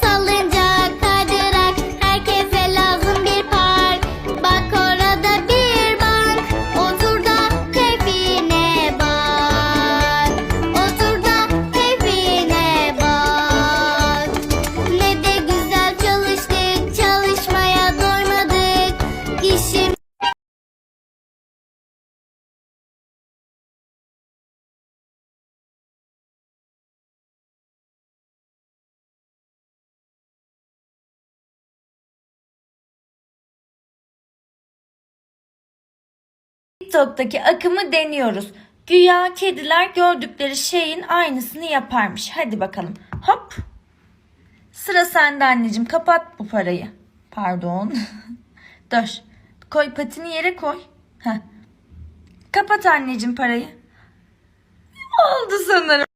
Salıncak, TikTok'taki akımı deniyoruz. Güya kediler gördükleri şeyin aynısını yaparmış. Hadi bakalım. Hop. Sıra sende anneciğim. Kapat bu parayı. Pardon. Dur. Koy patini yere koy. Heh. Kapat anneciğim parayı. Oldu sanırım.